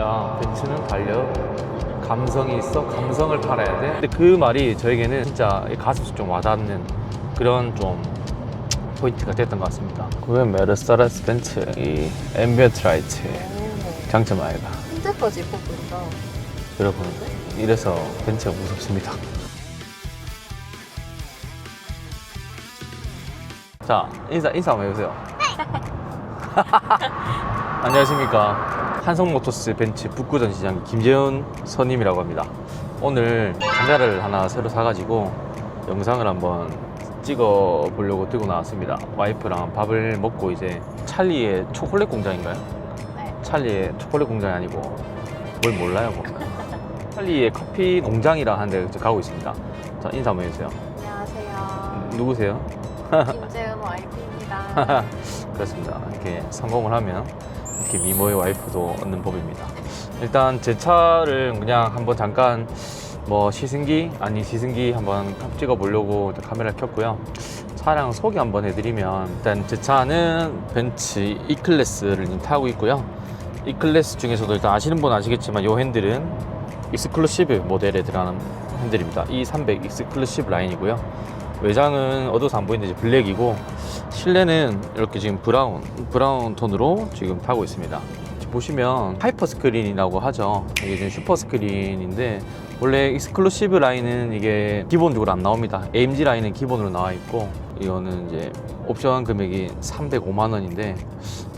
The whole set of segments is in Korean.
야 벤츠는 달려. 감성이 있어. 감성을 팔아야 돼. 근데 그 말이 저에게는 진짜 가슴속 좀 와닿는 그런 좀 포인트가 됐던 것 같습니다. 그 메르세데스 벤츠 이 앰비언트 라이트. 장점 아이가. 현재까지 입고 보인다. 여러분 이래서 벤츠가 무섭습니다. 자 인사 인사 한번 해보세요. 안녕하십니까 한성모토스 벤츠 북구전 시장 김재훈 선임이라고 합니다 오늘 카메라를 하나 새로 사가지고 영상을 한번 찍어 보려고 들고 나왔습니다 와이프랑 밥을 먹고 이제 찰리의 초콜릿 공장인가요? 네. 찰리의 초콜릿 공장이 아니고 뭘 몰라요 뭐 찰리의 커피 농장이라 하는 데 가고 있습니다 자 인사 한번 해주세요 안녕하세요. 누구세요? 김재은 와이프입니다. 그렇습니다. 이렇게 성공을 하면 이렇게 미모의 와이프도 얻는 법입니다. 일단 제 차를 그냥 한번 잠깐 뭐 시승기 아니 시승기 한번 찍어 보려고 카메라를 켰고요. 차량 소개 한번 해드리면 일단 제 차는 벤츠 E클래스를 타고 있고요. E클래스 중에서도 일단 아시는 분은 아시겠지만 이 핸들은 익스클루시브 모델에 들어가는 핸들입니다. E300 익스클루시브 라인이고요. 외장은 어두워서 안 보이는데 블랙이고 실내는 이렇게 지금 브라운 브라운 톤으로 지금 타고 있습니다. 보시면 하이퍼 스크린이라고 하죠. 이게 지금 슈퍼 스크린인데 원래 익스클루시브 라인은 이게 기본적으로 안 나옵니다. AMG 라인은 기본으로 나와 있고 이거는 이제 옵션 금액이 305만 원인데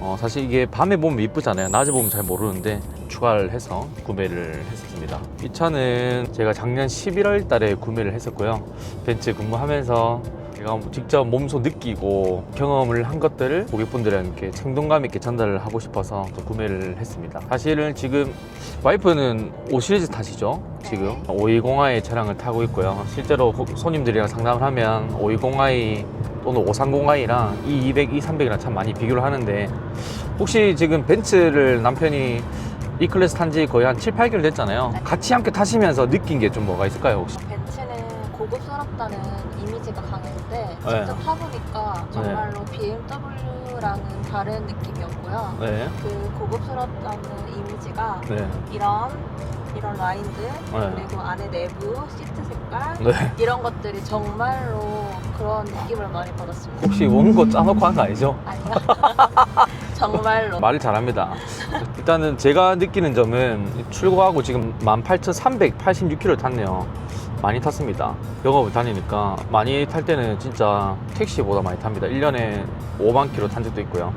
어, 사실 이게 밤에 보면 이쁘잖아요. 낮에 보면 잘 모르는데 추가를 해서 구매를 했었습니다. 이 차는 제가 작년 11월 달에 구매를 했었고요. 벤츠 근무하면서 제가 직접 몸소 느끼고 경험을 한 것들을 고객분들에게 생동감 있게 전달을 하고 싶어서 또 구매를 했습니다. 사실은 지금 와이프는 5 시리즈 타시죠? 지금 520i 차량을 타고 있고요. 실제로 고- 손님들이랑 상담을 하면 520i 또는 530i랑 E200, E300이랑 참 많이 비교를 하는데 혹시 지금 벤츠를 남편이 E 클래스 탄 지 거의 한 7, 8개월 됐잖아요. 네. 같이 함께 타시면서 느낀 게 좀 뭐가 있을까요, 혹시? 고급스럽다는 이미지가 강했는데 네. 직접 타보니까 정말로 BMW랑은 다른 느낌이었고요. 네. 그 고급스럽다는 이미지가 네. 이런 이런 라인들 네. 그리고 안에 내부 시트 색깔 네. 이런 것들이 정말로 그런 느낌을 많이 받았습니다. 혹시 원고 짜놓고 한 거 아니죠? 아니요. 정말로. 말을 잘합니다. 일단은 제가 느끼는 점은 출고하고 지금 18,386km 탔네요. 많이 탔습니다. 영업을 다니니까 많이 탈 때는 진짜 택시보다 많이 탑니다. 1년에 5만 km 탄 적도 있고요.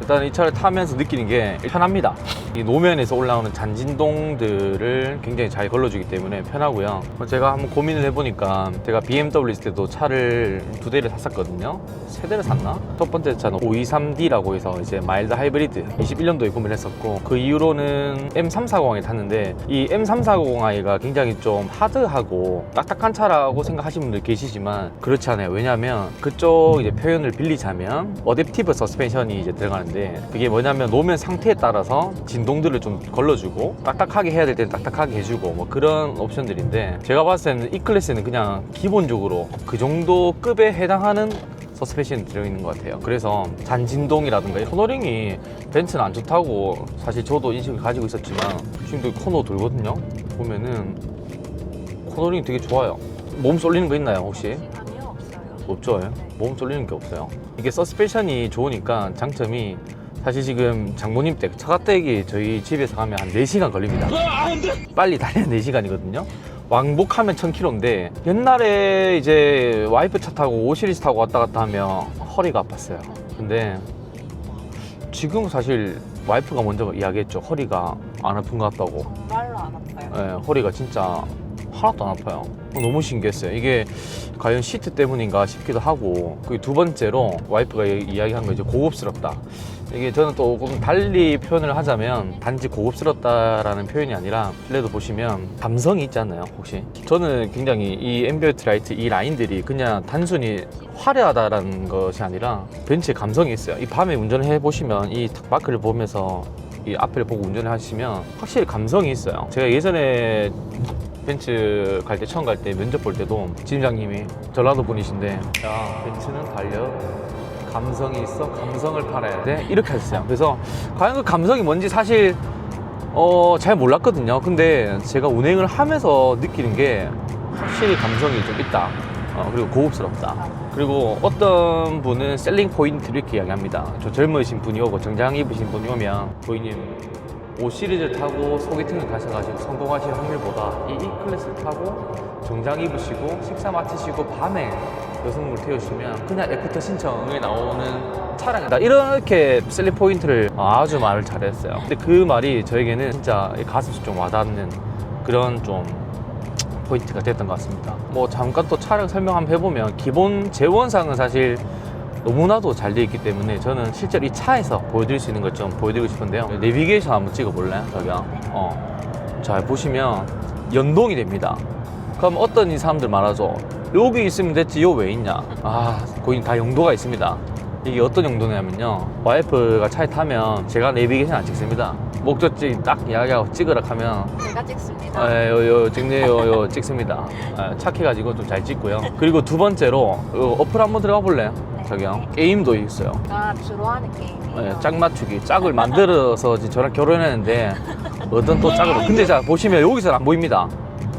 일단 이 차를 타면서 느끼는 게 편합니다. 이 노면에서 올라오는 잔진동들을 굉장히 잘 걸러주기 때문에 편하고요. 제가 한번 고민을 해보니까 제가 BMW 있을 때도 차를 두 대를 샀었거든요. 세 대를 샀나? 첫 번째 차는 523D라고 해서 이제 마일드 하이브리드 21년도에 구매를 했었고 그 이후로는 M340i 탔는데 이 M340i가 굉장히 좀 하드하고 딱딱한 차라고 생각하시는 분들 계시지만 그렇지 않아요. 왜냐하면 그쪽 이제 표현을 빌리자면 어댑티브 서스펜션이 이제 들어가는 데 그게 뭐냐면 노면 상태에 따라서 진동들을 좀 걸러주고 딱딱하게 해야 될 때는 딱딱하게 해주고 뭐 그런 옵션들인데 제가 봤을 때는 이 클래스는 그냥 기본적으로 그 정도 급에 해당하는 서스펜션이 들어있는 것 같아요. 그래서 잔진동이라든가 코너링이 벤츠는 안 좋다고 사실 저도 인식을 가지고 있었지만 지금도 코너 돌거든요. 보면은 코너링이 되게 좋아요. 몸 쏠리는 거 있나요 혹시? 없죠. 예? 몸 쏠리는 게 없어요. 이게 서스펜션이 좋으니까 장점이 사실 지금 장모님 댁 처가댁이 저희 집에서 가면 한 4시간 걸립니다. 빨리 달리면 4시간이거든요. 왕복하면 1000km인데 옛날에 이제 와이프 차 타고 5 시리즈 타고 왔다 갔다 하면 허리가 아팠어요. 근데 지금 사실 와이프가 먼저 이야기했죠. 허리가 안 아픈 것 같다고. 정말로 안 아파요. 예, 허리가 진짜 하나도 안 아파요. 어, 너무 신기했어요. 이게 과연 시트 때문인가 싶기도 하고 그두 번째로 와이프가 이- 이야기한 거 이제 고급스럽다. 이게 저는 또 조금 달리 표현을 하자면 단지 고급스럽다라는 표현이 아니라 실내도 보시면 감성이 않나요 혹시? 저는 굉장히 이 앰비언트 라이트 이 라인들이 그냥 단순히 화려하다라는 것이 아니라 벤츠의 감성이 있어요. 이 밤에 운전을 해보시면 이 마크를 보면서 이 앞을 보고 운전을 하시면 확실히 감성이 있어요. 제가 예전에 벤츠 갈 때 처음 갈 때 면접 볼 때도 지점장님이 전라도 분이신데 야 벤츠는 달려 감성이 있어 감성을 팔아야 돼 이렇게 하셨어요. 그래서 과연 그 감성이 뭔지 사실 어, 잘 몰랐거든요. 근데 제가 운행을 하면서 느끼는 게 확실히 감성이 좀 있다. 어, 그리고 고급스럽다. 그리고 어떤 분은 셀링 포인트 이렇게 이야기합니다. 저 젊으신 분이 오고 정장 입으신 분이 오면 고객님 5 시리즈 타고 소개팅을 가셔가지고 성공하실 확률보다 이 E클래스 타고 정장 입으시고 식사 마치시고 밤에 여성분 태우시면 그냥 애프터 신청에 나오는 차량이다 이렇게 셀링 포인트를 아주 말을 잘했어요 근데 그 말이 저에게는 진짜 가슴속 좀 와닿는 그런 좀 포인트가 됐던 것 같습니다. 뭐 잠깐 또 차량 설명 한번 해보면 기본 재원상은 사실 너무나도 잘 되어 있기 때문에 저는 실제로 이 차에서 보여드릴 수 있는 것좀 보여드리고 싶은데요. 내비게이션 한번 찍어볼래요? 저기요. 어. 자, 보시면 연동이 됩니다. 그럼 어떤 이 사람들 말하죠. 여기 있으면 됐지, 요 왜 있냐? 아, 거기 다 용도가 있습니다. 이게 어떤 용도냐면요. 와이프가 차에 타면 제가 내비게이션 안 찍습니다. 목적지 딱 이야기하고 찍으라 하면 제가 찍습니다. 예, 요, 요, 찍네요, 요, 찍습니다. 예, 착해가지고 좀 잘 찍고요. 그리고 두 번째로, 요 어플 한번 들어가 볼래요? 네. 저기요. 게임도 있어요. 제가 주로 하는 게임이에요. 예, 짝 맞추기. 짝을 만들어서 지금 저랑 결혼했는데, 어떤 또 짝으로. 근데 자, 보시면 여기서 안 보입니다.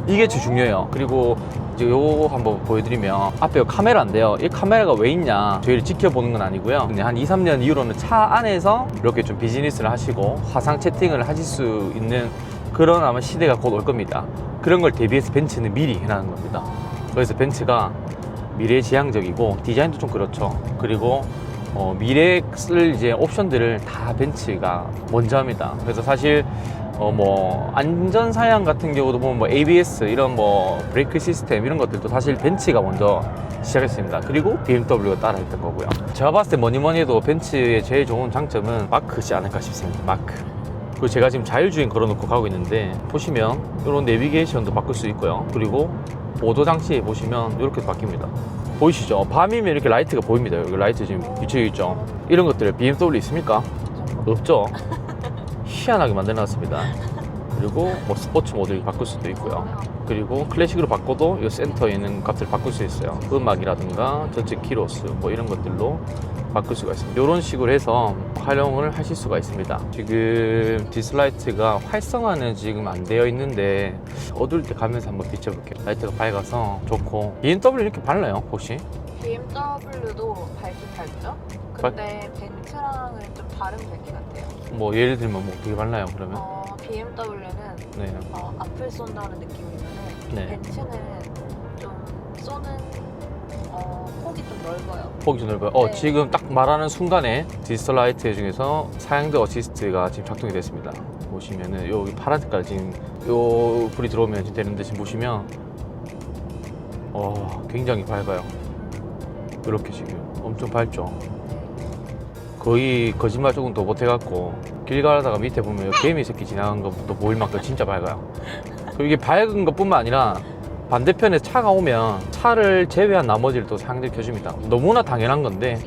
이게 제일 중요해요. 그리고 이제 요거 한번 보여드리면, 앞에 요 카메라인데요. 이 카메라가 왜 있냐? 저희를 지켜보는 건 아니고요. 한 2, 3년 이후로는 차 안에서 이렇게 좀 비즈니스를 하시고, 화상 채팅을 하실 수 있는 그런 아마 시대가 곧 올 겁니다. 그런 걸 대비해서 벤츠는 미리 해놔는 겁니다. 그래서 벤츠가 미래지향적이고 디자인도 좀 그렇죠. 그리고 어, 미래에 쓸 이제 옵션들을 다 벤츠가 먼저 합니다. 그래서 사실 어, 뭐 안전 사양 같은 경우도 보면 뭐 ABS 이런 뭐 브레이크 시스템 이런 것들도 사실 벤츠가 먼저 시작했습니다. 그리고 BMW가 따라했던 거고요. 제가 봤을 때 뭐니 뭐니 해도 벤츠의 제일 좋은 장점은 마크지 않을까 싶습니다. 마크. 그리고 제가 지금 자율주행 걸어놓고 가고 있는데 보시면 이런 내비게이션도 바꿀 수 있고요. 그리고 보도 장치 보시면 이렇게 바뀝니다. 보이시죠? 밤이면 이렇게 라이트가 보입니다. 여기 라이트 지금 비춰 있죠. 이런 것들 BMW 있습니까? 없죠. 희한하게 만들어놨습니다. 그리고 뭐 스포츠 모드 바꿀 수도 있고요. 그리고 클래식으로 바꿔도 이 센터에 있는 값을 바꿀 수 있어요. 음악이라든가 전체 키로수 뭐 이런 것들로 바꿀 수가 있습니다. 이런 식으로 해서 활용을 하실 수가 있습니다. 지금 디스라이트가 활성화는 지금 안 되어 있는데 어두울 때 가면서 한번 비춰볼게요. 라이트가 밝아서 좋고 BMW 이렇게 발라요 혹시? BMW도 밝긴 밝죠? 근데 벤츠랑은 좀 다른 밝기 같아요. 뭐 예를 들면 뭐 어떻게 발라요 그러면? 어, BMW는 네. 어, 앞을 쏜다는 느낌이면 네. 벤츠는 좀 쏘는 어, 폭이 좀 넓어요. 폭이 좀 넓어요. 어, 네. 지금 딱 말하는 순간에 디지털 라이트 중에서 사양대 어시스트가 지금 작동이 됐습니다. 보시면은 여기 파란 색깔 지금 요 불이 들어오면 지금 되는데 지금 보시면 어, 굉장히 밝아요. 이렇게 지금 엄청 밝죠. 거의 거짓말 조금 더 못해갖고 길 가다가 밑에 보면 개미 새끼 지나간 것부터 보일 만큼 진짜 밝아요. 이게 밝은 것뿐만 아니라 반대편에 차가 오면 차를 제외한 나머지를 또 사양들 켜줍니다. 너무나 당연한 건데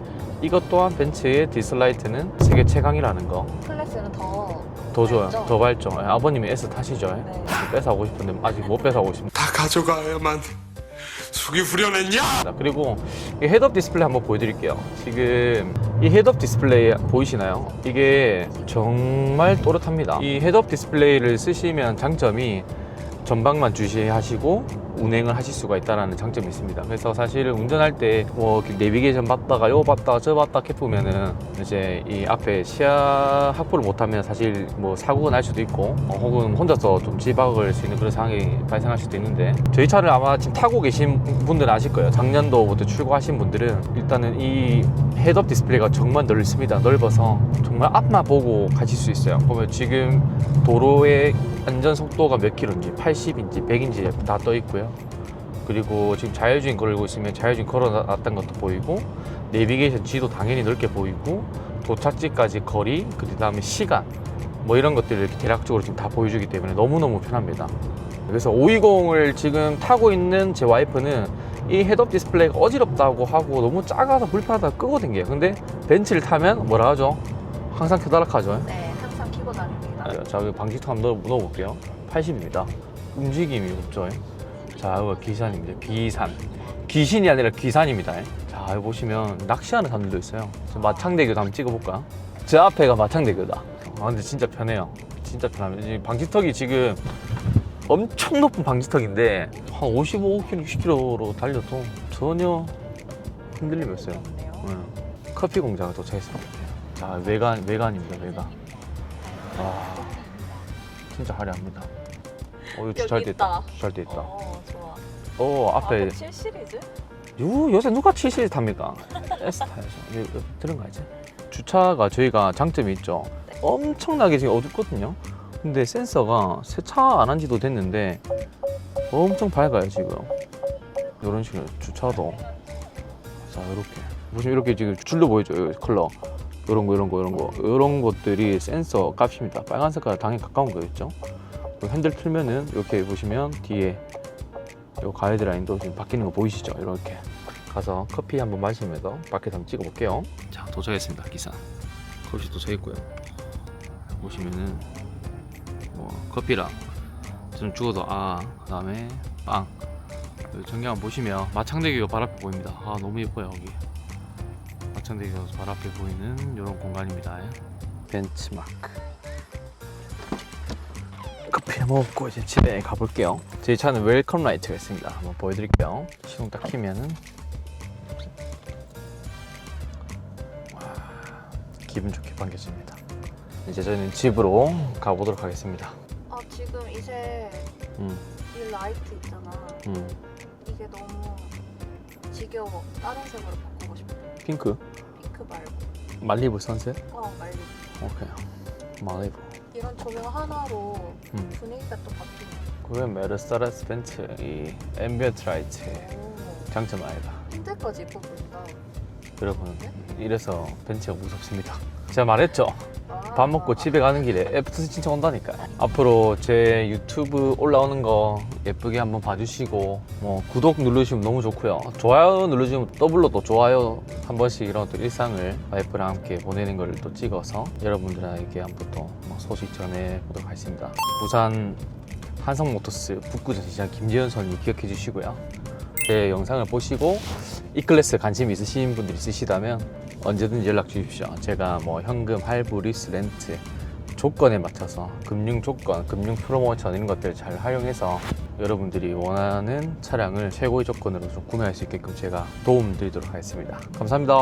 이것 또한 벤츠의 디스라이트는 세계 최강이라는 거. 클래스는 더 더 좋아요. 밝죠? 더 밝죠. 예, 아버님이 S 타시죠. 예? 네. 뺏어가고 싶은데 아직 못 뺏어가고 있습니다. 다 가져가야만 속이 후련했냐? 그리고 이 헤드업 디스플레이 한번 보여드릴게요. 지금 이 헤드업 디스플레이 보이시나요? 이게 정말 또렷합니다. 이 헤드업 디스플레이를 쓰시면 장점이 전방만 주시하시고 운행을 하실 수가 있다는 장점이 있습니다. 그래서 사실 운전할 때뭐 내비게이션 봤다가 요 봤다가 저 봤다 이렇게 보면은 이제 이 앞에 시야 확보를 못하면 사실 뭐 사고가 날 수도 있고 어, 혹은 혼자서 좀 지박을 수 있는 그런 상황이 발생할 수도 있는데 저희 차를 아마 지금 타고 계신 분들은 아실 거예요. 작년도부터 출고하신 분들은 일단은 이 헤드업 디스플레이가 정말 넓습니다. 넓어서 정말 앞만 보고 가실 수 있어요. 보면 지금 도로의 안전 속도가 몇 킬로인지 80인지 100인지 다 떠 있고요. 그리고 지금 자율주행 걸고 있으면 자율주행 걸어놨던 것도 보이고 내비게이션 지도 당연히 넓게 보이고 도착지까지 거리 그 다음에 시간 뭐 이런 것들을 이렇게 대략적으로 지금 다 보여주기 때문에 너무너무 편합니다. 그래서 520을 지금 타고 있는 제 와이프는 이 헤드업 디스플레이가 어지럽다고 하고 너무 작아서 불편하다 끄고 댕겨요. 근데 벤츠를 타면 뭐라 하죠? 항상 켜달라 하죠. 네, 항상 키고 다닙니다. 아, 자, 방지턱 한번 넣어, 넣어 볼게요. 80입니다. 움직임이 없죠. 자, 이거 기산입니다. 비산. 귀신이 아니라 귀산입니다. 자, 여기 보시면 낚시하는 사람들도 있어요. 저 마창대교도 한번 찍어볼까요? 저 앞에가 마창대교다. 아 근데 진짜 편해요. 진짜 편합니다. 이 방지턱이 지금 엄청 높은 방지턱인데 한 55km, 60km로 달려도 전혀 흔들림이 없어요. 응. 커피 공장을 도착했습니다. 자 외관 외관입니다 외관. 와 진짜 화려합니다. 어 이거 주차할 때 여기 있다. 때 있다. 어, 좋아. 어 앞에 아, 7 시리즈? 요, 요새 누가 7 시리즈 탑니까? S 타야죠. 들은 거 알지? 주차가 저희가 장점이 있죠. 엄청나게 지금 어둡거든요. 근데 센서가 세차 안 한 지도 됐는데 엄청 밝아요 지금. 이런 식으로 주차도 자 이렇게 보시면 이렇게 지금 줄로 보이죠 이 컬러 이런 거 이런 거 이런 거 이런 것들이 센서 값입니다. 빨간 색깔 당연히 가까운 거였죠. 핸들 틀면은 이렇게 보시면 뒤에 요 가이드라인도 지금 바뀌는 거 보이시죠? 이렇게 가서 커피 한번 마시면서 밖에 한번 찍어 볼게요. 자 도착했습니다 기사. 커피 도착했고요. 보시면은 뭐 커피랑 좀 죽어도 아 그다음에 빵. 전경 보시면 마창대교가 발 앞에 보입니다. 아 너무 예뻐요 여기. 마창대교가 발 앞에 보이는 이런 공간입니다. 벤치마크. 커피 먹고 이제 집에 가볼게요. 제 차는 웰컴 라이트가 있습니다. 한번 보여드릴게요. 시동 딱 키면은 와, 기분 좋게 반겨집니다. 이제 저희는 집으로 가보도록 하겠습니다. 라이트 있잖아. 음. 이게 너무 지겨워. 다른 색으로 바꾸고 싶어. 핑크, 핑크 말고. 말리부 선셋, 어, 말리. 오케이, 말리부. 이런 조명 하나로 음. 분위기가 또 바뀌네. 그 메르세데스 벤츠 이 앰비언트 라이트 오, 장점 아이가. 핸들까지 예뻐 보인다. 여러분 이래서 벤츠가 무섭습니다. 제가 말했죠. 아, 밥 먹고 집에 가는 길에 애프터스 진짜 온다니까. 앞으로 제 유튜브 올라오는 거 예쁘게 한번 봐주시고 뭐 구독 누르시면 너무 좋고요. 좋아요 누르시면 더블로 또 좋아요 한 번씩 이런 또 일상을 와이프랑 함께 보내는 걸또 찍어서 여러분들에게 한번 또뭐 소식 전해보도록 하겠습니다. 부산 한성모터스 북구전 시장 김재현 선님 기억해 주시고요. 제 영상을 보시고 이 클래스 관심 있으신 분들 있으시다면 언제든지 연락 주십시오. 제가 뭐 현금, 할부, 리스, 렌트 조건에 맞춰서 금융 조건, 금융 프로모션 이런 것들을 잘 활용해서 여러분들이 원하는 차량을 최고의 조건으로 좀 구매할 수 있게끔 제가 도움 드리도록 하겠습니다. 감사합니다.